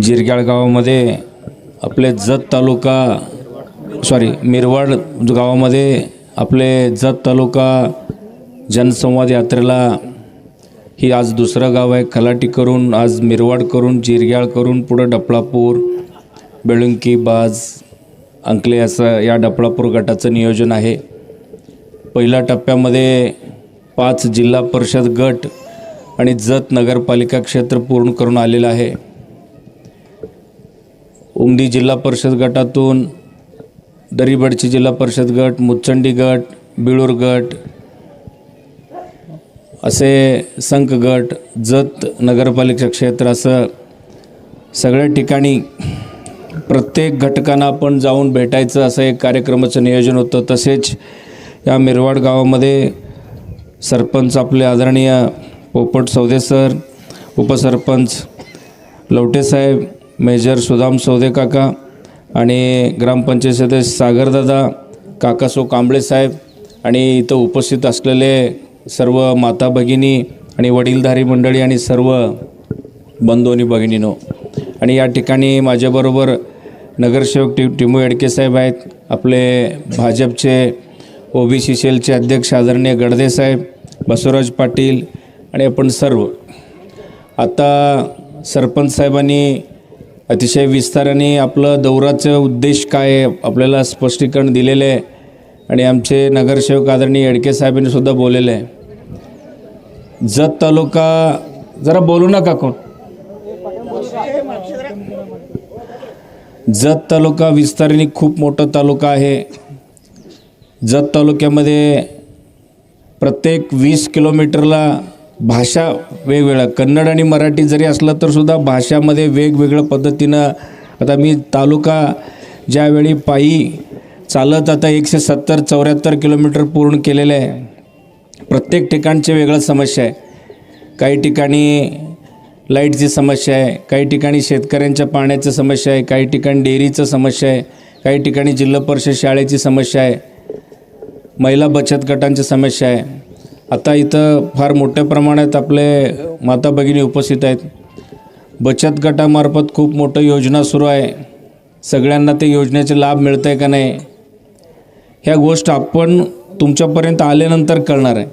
जिरग्याळ गावामध्ये आपले जत तालुका सॉरी मिरवाड गावामध्ये आपले जत तालुका जनसंवाद यात्रेला ही आज दुसरं गाव आहे. खलाटी करून आज मिरवाड करून जिरग्याळ करून पुढं डपळापूर बेळुंकी बाज अंकले असं या डपळापूर गटाचं नियोजन आहे. पहिल्या टप्प्यामध्ये पाच जिल्हा परिषद गट आणि जत नगरपालिका क्षेत्र पूर्ण करून आलेलं आहे. उमदी जिल्हा परिषद गटातून दरीबडची जिल्हा परिषद गट मुच्चंडी गट बिळूर गट असे संख गट जत नगरपालिका क्षेत्र असं सगळ्या ठिकाणी प्रत्येक घटकांना आपण जाऊन भेटायचं असं एक कार्यक्रमाचं नियोजन होतं. तसेच या मिरवाड गावामध्ये सरपंच आपले आदरणीय पोपट सौदे सर उपसरपंच लवटेसाहेब मेजर सुदाम सौदे काका आणि ग्रामपंचायत सदस्य सागरदादा काकासो कांबळे साहेब आणि इथं उपस्थित असलेले सर्व माता भगिनी आणि वडीलधारी मंडळी आणि सर्व बंधू भगिनीनो. आणि या ठिकाणी माझ्याबरोबर नगरसेवक टि टिमू येडके साहेब आहेत आपले भाजपचे ओ बी सी सेलचे अध्यक्ष आदरणीय गडदे साहेब बसवराज पाटील आणि आपण सर्व. आता सरपंच साहेबांनी अतिशय विस्ताराने आपलं दौराचं उद्देश काय आहे आपल्याला स्पष्टीकरण दिलेलं आहे. आणि आमचे नगरसेवक आदरणीय येडके साहेबांनी सुद्धा बोललेलं आहे. जत तालुका जरा बोलू नका कोण? जत तालुका विस्ताराने खूप मोठा तालुका आहे. जत तालुक्यामध्ये प्रत्येक वीस किलोमीटरला भाषा वेगवेगळ्या कन्नड आणि मराठी जरी असलं तर सुद्धा भाषामध्ये वेगवेगळ्या पद्धतीनं आता मी तालुका ज्यावेळी पायी चालत आता एकशे सत्तर चौऱ्याहत्तर किलोमीटर पूर्ण केलेलं आहे प्रत्येक ठिकाणची वेगळं समस्या आहे. काही ठिकाणी लाईटची समस्या आहे काही ठिकाणी शेतकऱ्यांच्या पाण्याची समस्या आहे काही ठिकाणी डेअरीचं समस्या आहे काही ठिकाणी जिल्हा परिषद शाळेची समस्या आहे महिला बचत गटांची समस्या आहे. आता इथं फार मोठ्या प्रमाणात आपले माता भगिनी उपस्थित आहेत. बचत गटामार्फत खूप मोठं योजना सुरू आहे. सगळ्यांना ते योजनेचे लाभ मिळत आहे का नाही? ह्या गोष्ट आपण तुमच्यापर्यंत आल्यानंतर कळणार आहे.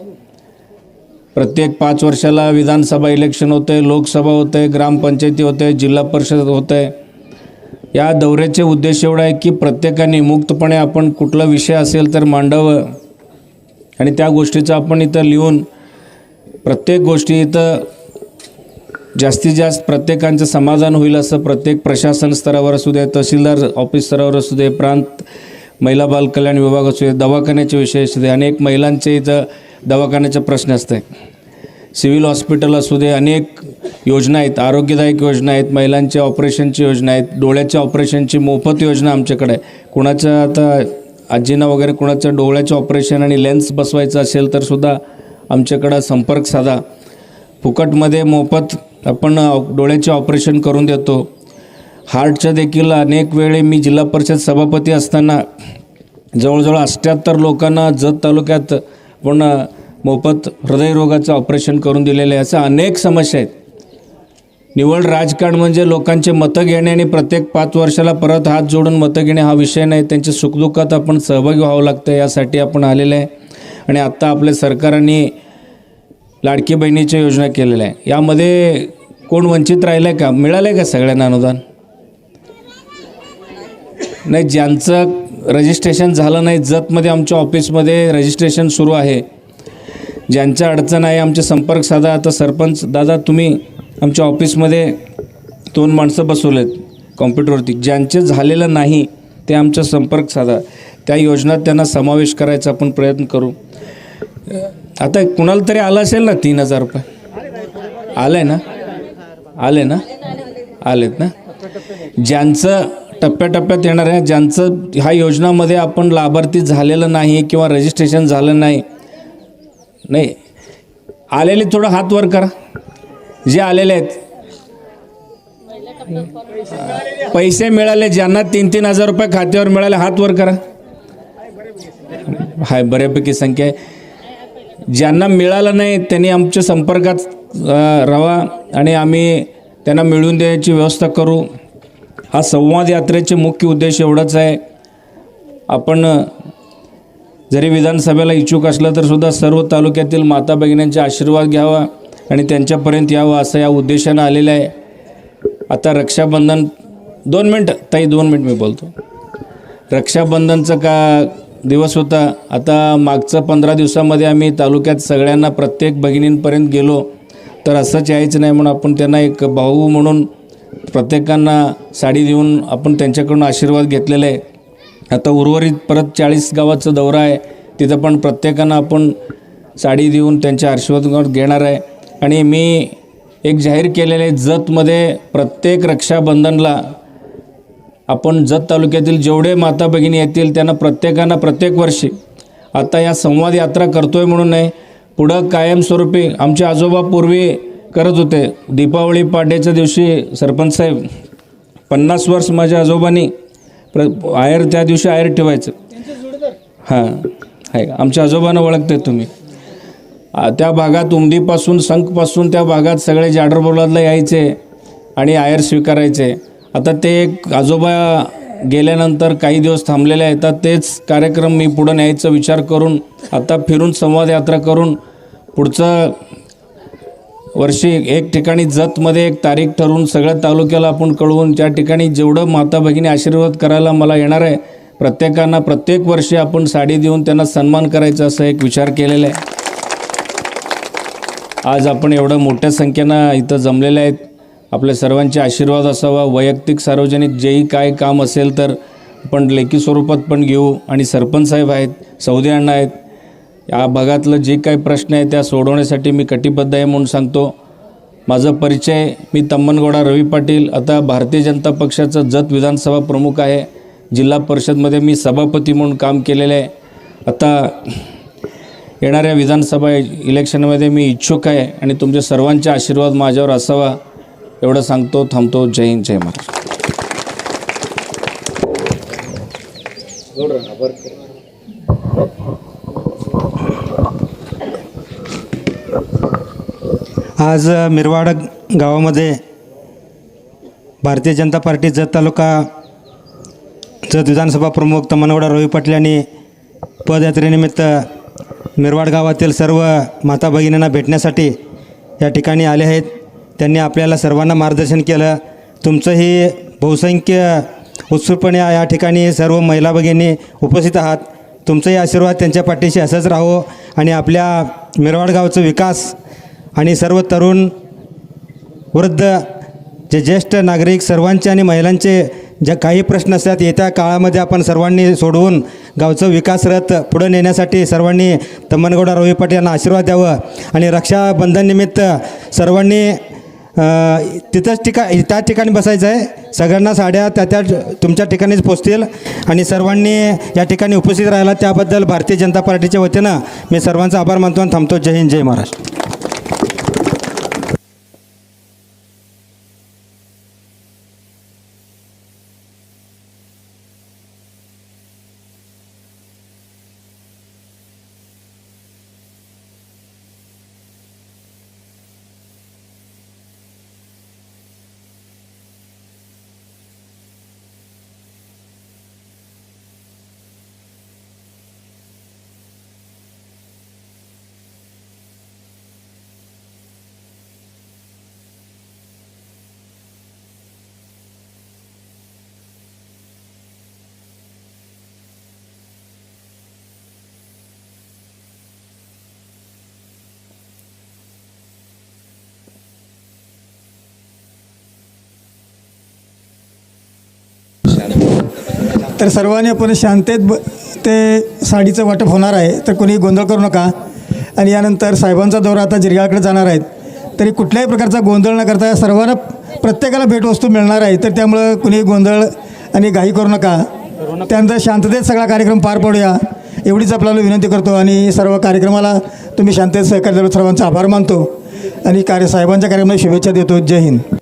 प्रत्येक पाच वर्षाला विधानसभा इलेक्शन होतं आहे लोकसभा होतं आहे ग्रामपंचायती होते आहे जिल्हा परिषद होतं आहे या दौऱ्याचे उद्देश एवढा आहे की प्रत्येकाने मुक्तपणे आपण कुठला विषय असेल तर मांडावं. आणि त्या गोष्टीचं आपण इथं लिहून प्रत्येक गोष्टी इथं जास्तीत जास्त प्रत्येकांचं समाधान होईल असं प्रत्येक प्रशासन स्तरावर असू दे तहसीलदार ऑफिस स्तरावर असू दे प्रांत महिला बालकल्याण विभाग असू दे दवाखान्याचे विषय असू दे अनेक महिलांचे इथं दवाखान्याचे प्रश्न असते. सिव्हिल हॉस्पिटल असू दे अनेक योजना आहेत आरोग्यदायक योजना आहेत महिलांच्या ऑपरेशनची योजना आहेत डोळ्याच्या ऑपरेशनची मोफत योजना आमच्याकडे आहे. कुणाच्या आता आजींना वगैरे कुणाचं डोळ्याचं ऑपरेशन आणि लेन्स बसवायचं असेल तर सुद्धा आमच्याकडं संपर्क साधा. फुकटमध्ये मोफत आपण डोळ्याचे ऑपरेशन करून देतो. हार्टच्या देखील अनेक वेळे मी जिल्हा परिषद सभापती असताना जवळजवळ अष्ट्याहत्तर लोकांना जत तालुक्यात पण मोफत हृदयरोगाचं ऑपरेशन करून दिलेलं आहे. अशा अनेक समस्या आहेत. निवड राजकारण म्हणजे लोकांचे मतं घेणे आणि प्रत्येक पाच वर्षाला परत हात जोडून मतं घेणे हा विषय नाही. त्यांच्या सुखदुःखात आपण सहभागी व्हावं लागतं यासाठी आपण आलेलं आहे. आणि आत्ता आपल्या सरकारांनी लाडकी बहिणीच्या योजना केलेल्या आहे. यामध्ये कोण वंचित राहिलं आहे का? मिळालं आहे का सगळ्यांना अनुदान? नाही ज्यांचं रजिस्ट्रेशन झालं नाही जतमध्ये आमच्या ऑफिसमध्ये रजिस्ट्रेशन सुरू आहे. ज्यांच्या अडचण आहे आमचे संपर्क साधा. आता सरपंच दादा तुम्ही आमच्या ऑफिसमध्ये दोन माणसं बसवलेत कॉम्प्युटरवरती. ज्यांचे झालेलं नाही ते आमचा संपर्क साधा. त्या योजनात त्यांना समावेश करायचा आपण प्रयत्न करू. आता कुणाला तरी आलं असेल ना तीन हजार रुपये? आलं आहे ना? आले ना? आलेत ना? ज्यांचं टप्प्याटप्प्यात येणार आहे ज्यांचं ह्या योजनामध्ये आपण लाभार्थी झालेलं नाही किंवा रजिस्ट्रेशन झालं नाही नाही. आलेले थोडं हात वर करा. जे आलेले आहेत. पैसे मिळाले ज्यांना तीन तीन हजार रुपये खात्यावर मिळाले हात वर करा. हाय बऱ्यापैकी संख्या आहे. ज्यांना मिळालं नाही त्यांनी आमच्या संपर्कात राहा आणि आम्ही त्यांना मिळवून द्यायची व्यवस्था करू. हा संवाद यात्रेचे मुख्य उद्देश एवढाच आहे. आपण जरी विधानसभेला इच्छुक असलं तर सुद्धा सर्व तालुक्यातील माता भगिनींचा आशीर्वाद घ्यावा. आणि त्यांच्यापर्यंत यावं असं या उद्देशानं आलेलं आहे. आता रक्षाबंधन दोन मिनटं ताई दोन मिनिट मी बोलतो. रक्षाबंधनचं का दिवस होता? आता मागचं पंधरा दिवसामध्ये आम्ही तालुक्यात सगळ्यांना प्रत्येक भगिनींपर्यंत गेलो. तर असंच यायचं नाही म्हणून आपण त्यांना एक भाऊ म्हणून प्रत्येकांना साडी देऊन आपण त्यांच्याकडून आशीर्वाद घेतलेला आहे. आता उर्वरित परत चाळीस गावाचा दौरा आहे. तिथं पण प्रत्येकांना आपण साडी देऊन त्यांच्या आशीर्वाद घेणार आहे. आणि मी एक जाहीर केलेलं आहे जतमध्ये प्रत्येक रक्षाबंधनला आपण जत तालुक्यातील जेवढे माता भगिनी येतील त्यांना प्रत्येकांना प्रत्येक वर्षी आता या संवाद यात्रा करतोय म्हणून नाही पुढं कायमस्वरूपी आमचे आजोबा पूर्वी करत होते. दीपावली पाड्याच्या दिवशी सरपंच साहेब पन्नास वर्ष माझ्या आजोबांनी प्र आयर त्या दिवशी आयर ठेवायचं. हां आहे आमच्या आजोबांना ओळखते तुम्ही. त्या भागात उमदीपासून संखपासून त्या भागात सगळे जाडर बोलादला यायचे आणि आयर स्वीकारायचे. आता ते एक आजोबा गेल्यानंतर काही दिवस थांबलेले आहेत तर तेच कार्यक्रम मी पुढं न्यायचा विचार करून आता फिरून संवाद यात्रा करून पुढचं वर्षी एक ठिकाणी जतमध्ये एक तारीख ठरवून सगळ्या तालुक्याला आपण कळवून त्या ठिकाणी जेवढं माता भगिनी आशीर्वाद करायला मला येणार आहे प्रत्येकांना प्रत्येक वर्षी आपण साडी देऊन त्यांना सन्मान करायचा असं एक विचार केलेला आहे. आज आपण एवढं मोठ्या संख्येनं इथं जमलेले आहेत. आपल्या सर्वांचे आशीर्वाद असावा. वैयक्तिक सार्वजनिक जेही काय काम असेल तर आपण लेखी स्वरूपात पण घेऊ. आणि सरपंच साहेब आहेत सौदे अण्णा आहेत. या भागातलं जे काही प्रश्न आहे त्या सोडवण्यासाठी मी कटिबद्ध आहे म्हणून सांगतो. माझा परिचय मी तम्मनगौडा रवी पाटील. आता भारतीय जनता पक्षाचा जत विधानसभा प्रमुख आहे. जिल्हा परिषदमध्ये मी सभापती म्हणून काम केलेलं आहे. आता येणाऱ्या विधानसभा इलेक्शनमध्ये मी इच्छुक आहे आणि तुमच्या सर्वांचा आशीर्वाद माझ्यावर असावा एवढं सांगतो थांबतो. जय हिंद जय महाराष्ट्र. आज मिरवाड गावामध्ये भारतीय जनता पार्टी जत तालुका जत विधानसभा प्रमुख तमनगौडा रवी पाटील यांनी पदयात्रेनिमित्त मिरवाड गावातील सर्व माता भगिनींना भेटण्यासाठी या ठिकाणी आले आहेत. त्यांनी आपल्याला सर्वांना मार्गदर्शन केलं. तुमचंही बहुसंख्य उत्सुकपणे या ठिकाणी सर्व महिला भगिनी उपस्थित आहात. तुमचाही आशीर्वाद त्यांच्या पाठीशी असंच राहो आणि आपल्या मिरवाड गावचा विकास आणि सर्व तरुण वृद्ध जे ज्येष्ठ नागरिक सर्वांचे आणि महिलांचे ज्या काही प्रश्न असतात येत्या काळामध्ये आपण सर्वांनी सोडवून गावचं विकास रथ पुढं नेण्यासाठी सर्वांनी तम्मनगौडा रवी पाटील यांना आशीर्वाद द्यावं. आणि रक्षाबंधननिमित्त सर्वांनी तिथंच ठिका त्या ठिकाणी बसायचं आहे. सगळ्यांना साड्या त्या त्या तुमच्या ठिकाणीच पोचतील. आणि सर्वांनी या ठिकाणी उपस्थित राहिला त्याबद्दल भारतीय जनता पार्टीच्या वतीनं मी सर्वांचा आभार मानतो आणि थांबतो. जय हिंद जय महाराष्ट्र. तर सर्वांनी आपण शांतेत ब ते साडीचं वाटप होणार आहे तर कोणी गोंधळ करू नका. आणि यानंतर साहेबांचा दौरा आता जिरगाळकडे जाणार आहेत तरी कुठल्याही प्रकारचा गोंधळ न करता सर्वांना प्रत्येकाला भेटवस्तू मिळणार आहे तर त्यामुळं कुणी गोंधळ आणि घाई करू नका. त्यानंतर शांततेत सगळा कार्यक्रम पार पडूया. एवढीच आपल्याला विनंती करतो आणि सर्व कार्यक्रमाला तुम्ही शांततेत सहकार्य सर्वांचा आभार मानतो. आणि कार्य साहेबांच्या कार्यक्रमाला शुभेच्छा देतो. जय हिंद.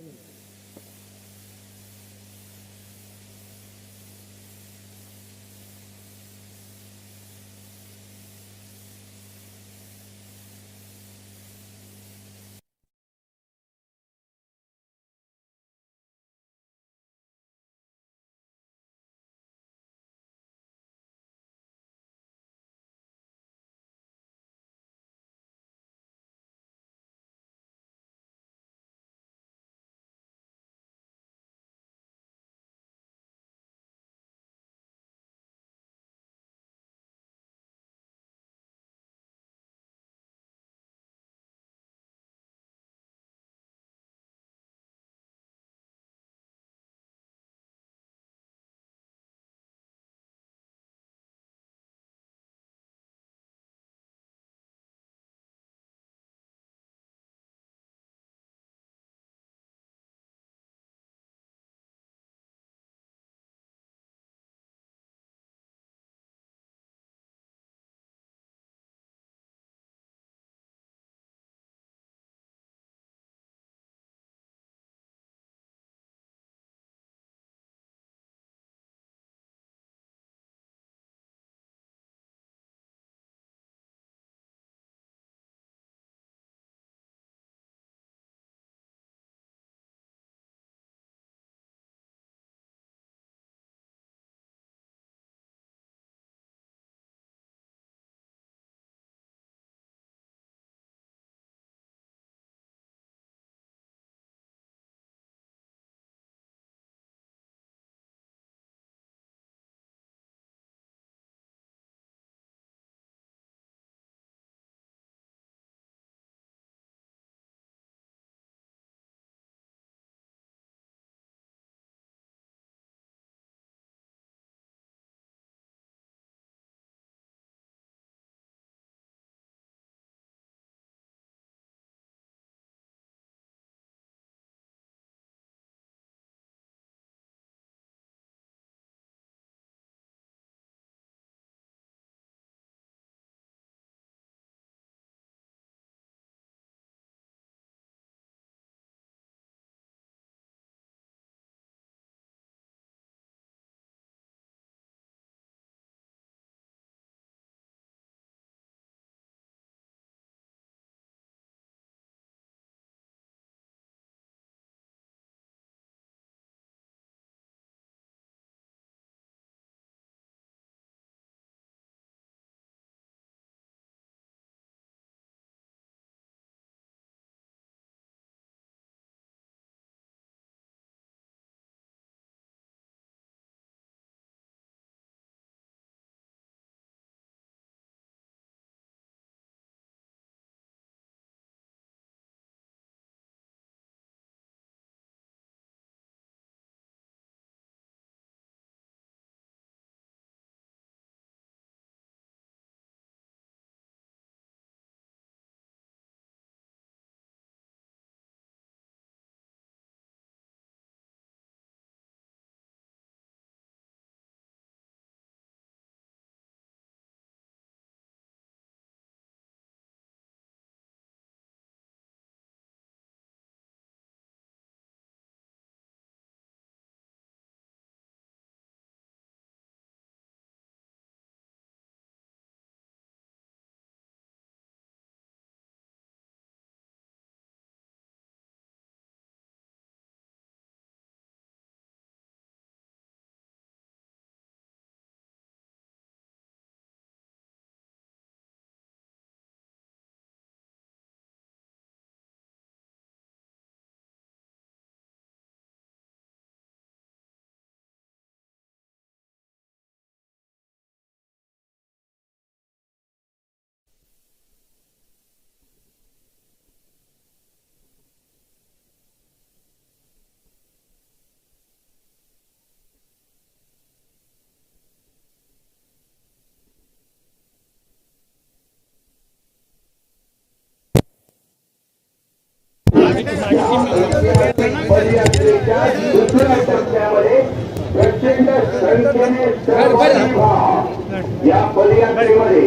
या पदयात्रेमध्ये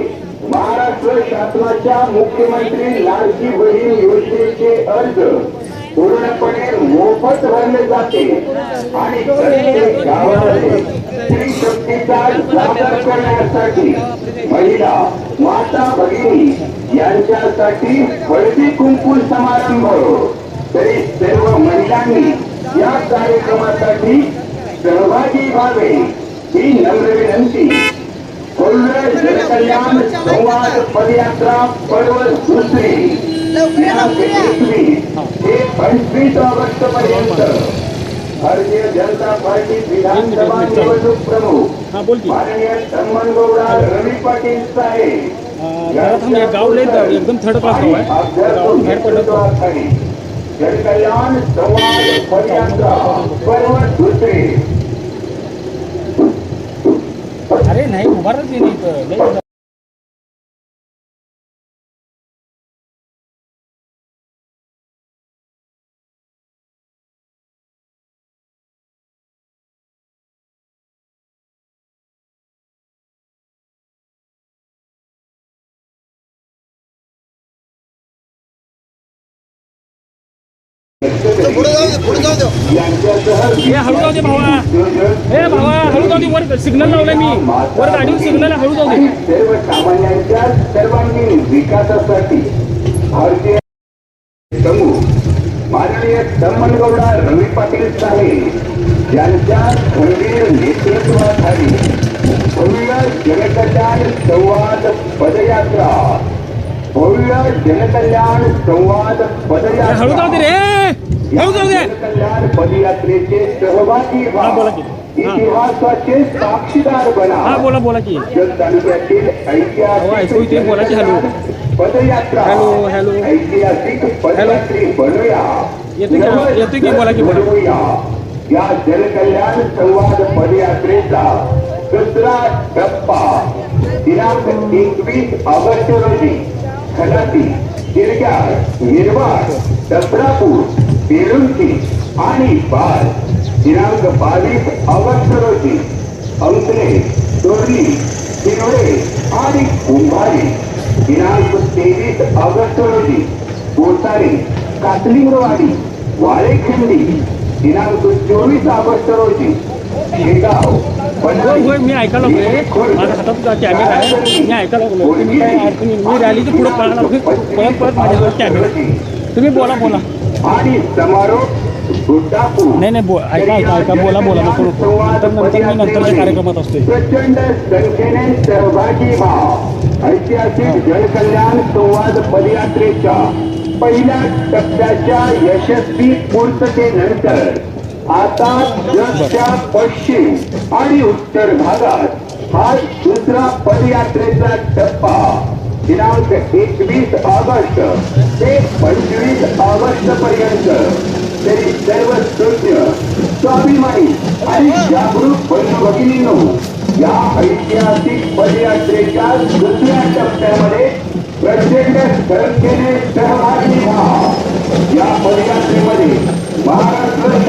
महाराष्ट्र शासनाच्या मुख्यमंत्री लाडकी बहीण योजनेचे अर्ज पूर्णपणे मोफत भरले जाते आणि प्रत्येक गावामध्ये स्त्री शक्तीचा जागर करण्यासाठी महिला माता भगिनी यांच्यासाठी हळदी कुंकू समारंभ तरी सर्व महिलांनी या कार्यक्रमासाठी सहभागी व्हावे ही नम्र विनंती. कोल्हापूर जनकल्याण संवाद पदयात्रा पर्व दुसरी. ते पंचवीस ऑगस्ट पर्यंत भारतीय जनता पार्टी विधानसभा निवडणूक प्रमुख माननीय सन्मान गौडा रवी पाटील साहेब गाव एकदम थर्ड क्लास गाव आहे. जनकल्याण संवाद पदयात्रा पर्व दुसरी अरे नाही उभारच नाही हे हळू जाऊ दे भावा. हे भावा हळू जाऊ दे. वर सिग्नल लावलाय मी. वर गाडीवर सिग्नल हळू जाऊ दे. सर्वसामान्यांच्या सर्वांगीण विकासासाठी भारतीय समूह माननीय दमनगौडा रवी पाटील साहेब यांच्या खंबीर नेतृत्वाखाली भव्य जनकल्याण संवाद पदयात्रा भव्य जनकल्याण संवाद हे हळू जाऊ दे रे. कल्याण पदयात्रेचे सहभागी हा, बोला की. हा. इतिहासाचे साक्षीदार बना हा बोला बोला की जत तालुक्यातील येते, बोला की हॅलो. पदयात्रा हॅलो, हॅलो. ऐतिहासिक पदयात्री बनूया येते की, नवं येते की, बोला की, बोला. बनवूया. या जनकल्याण संवाद पदयात्रेचा दुसरा टप्पा दिनांक एकवीस ऑगस्ट रोजी खलाटी गिरगाव निर्वाड डबरापूर पेरुंची आणि बाल दिनांक बावीस ऑगस्ट रोजी अंकले दोर्ली शिरोळे आणि कुंभारी दिनांक तेवीस ऑगस्ट रोजी गोसारी कातलिंगवाडी वाळेखंडी दिनांक चोवीस ऑगस्ट रोजी शेगाव मी ऐकायला माझ्या हातात कॅमेरा आहे मी ऐकायला मी रॅलीच्या पुढे लागलोय पळत पळत माझ्याजवळ कॅमेरा. तुम्ही बोला बोला. आणि समारोप गुड्डापूर नाही नाही बो ऐका ऐका ऐका बोला बोला नको नको. नंतर नंतर मी नंतरच्या कार्यक्रमात असतोय. प्रचंड संख्येने सहभागी व्हा. ऐतिहासिक जनकल्याण संवाद पदयात्रेच्या पहिल्या टप्प्याच्या यशस्वी पूर्ततेनंतर आता जगच्या पश्चिम आणि उत्तर भागात हा दुसरा पदयात्रेचा टप्पा. दिनांक एकवीस ऑगस्ट ते पंचवीस ऑगस्ट पर्यंत. तरी सर्व तज्ञ स्वाभिमानी आणि जागरूक बंधू भगिनींनो या ऐतिहासिक पदयात्रेच्या दुसऱ्या टप्प्यामध्ये प्रचंड संख्येने सहभागी व्हा. या पदयात्रेमध्ये महाराष्ट्र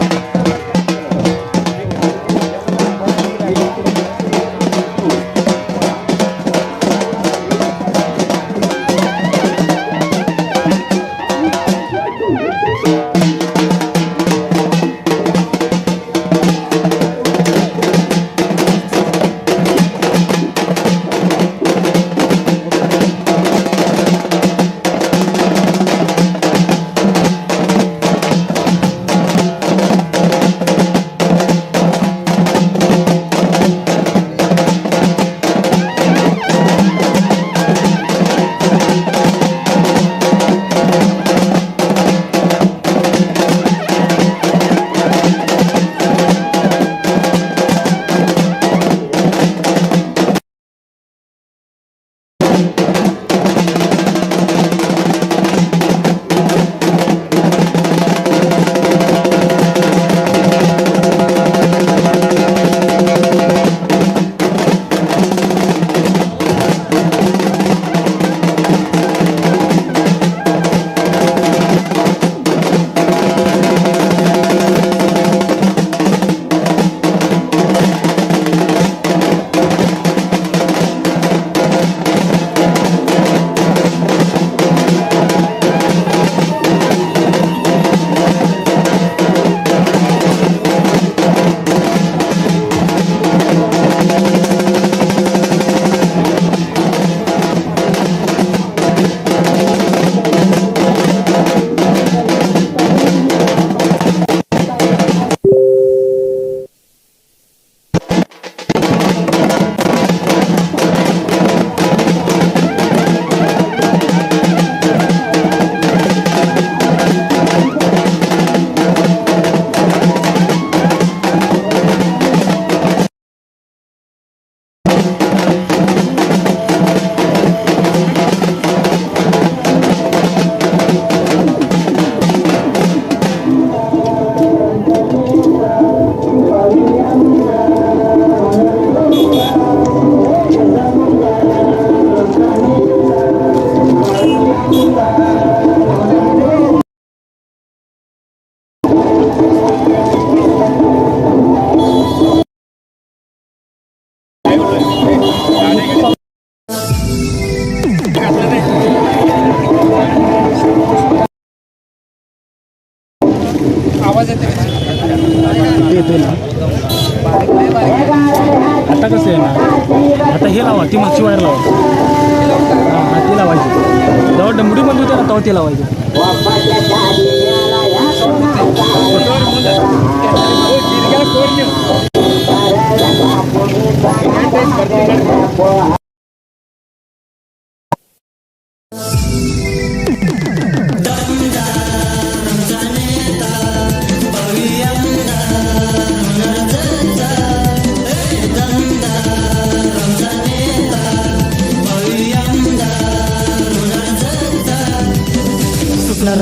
ते पंचवीस आता कसं आहे ना? आता हे लावा ती मागची वायर लावा. हां ती लावायची. जेव्हा डंबडी बंद होते ना तेव्हा ती लावायची.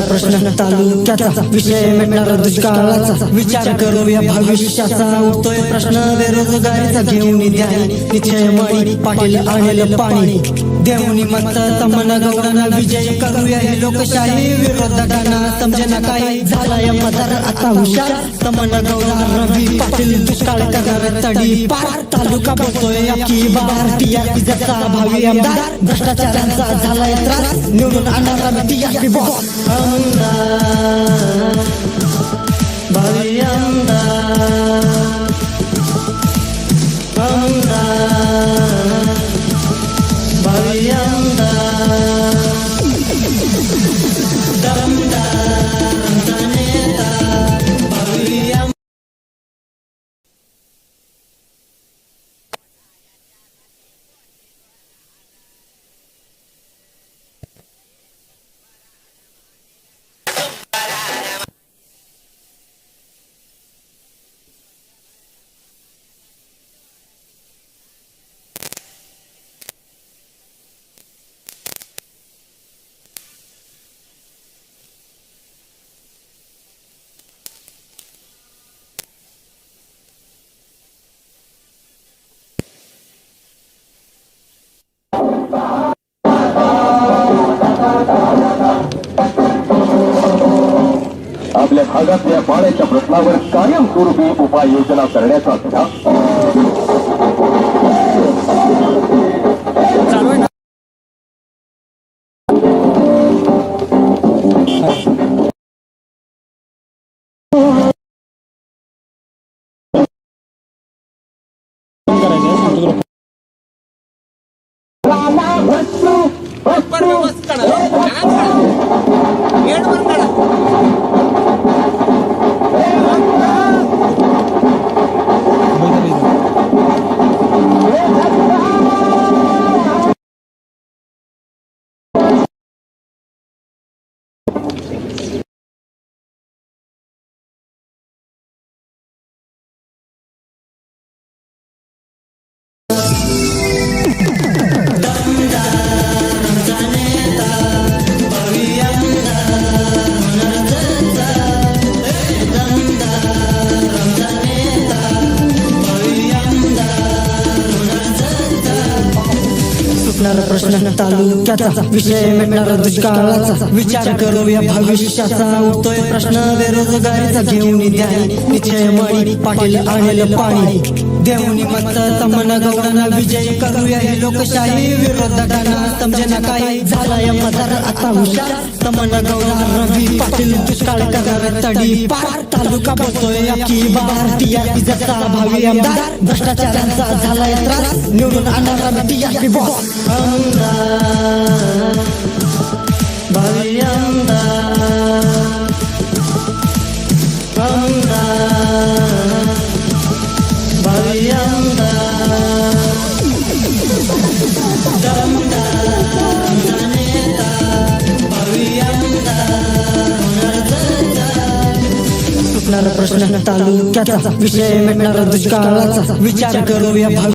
प्रश्न तालुक्याचा विषय मिळणार दुष्काळाचा विचार करूया भविष्याचा. उठतोय प्रश्न बेरोजगारीचा घेऊन ध्यानी निश्चय मळी पाटील आणेल पाणी. देऊनी मत तमन गौडांना विजय करूया ही लोकशाही. विरोधकांना समजेना काय झालाय मदर. आता हुशार तमन गौरा रवी पाटील दुष्काळ करणार तडी पार. तालुका बोलतोय की बार. टीआरपी जसा भावी आमदार भ्रष्टाचारांचा झालाय त्रास. निवडून आणणार आम्ही टीआरपी बॉस आमदार भावी आमदार आमदार. आमदार उपाययोजना करण्याचा विषय मिटणार दुष्काळाचा विचार करूया भविष्याचा. उठतोय प्रश्न बेरोजगारीचा घेऊन ध्यानी निश्चय मळी पाटील आणलं पाणी. देऊनी मत तमन गौडांना विजय करूया ही लोकशाही विरोधकांना समजे ना काही झालाय मदार आता हुशार. तमन गौडा रवी पाटील दुष्काळ करणार तडी पार. तालुका बसतोय अख्खी भारतीय टीआरपी जसा भावी आमदार. भ्रष्टाचारांचा झालाय त्रास. निवडून आणणार टीआरपी बॉस. आमदार. भावी आमदार. आमदार. सुटणार प्रश्न तालुक्याचा विषय मिटणार दुष्काळाचा विचार करूया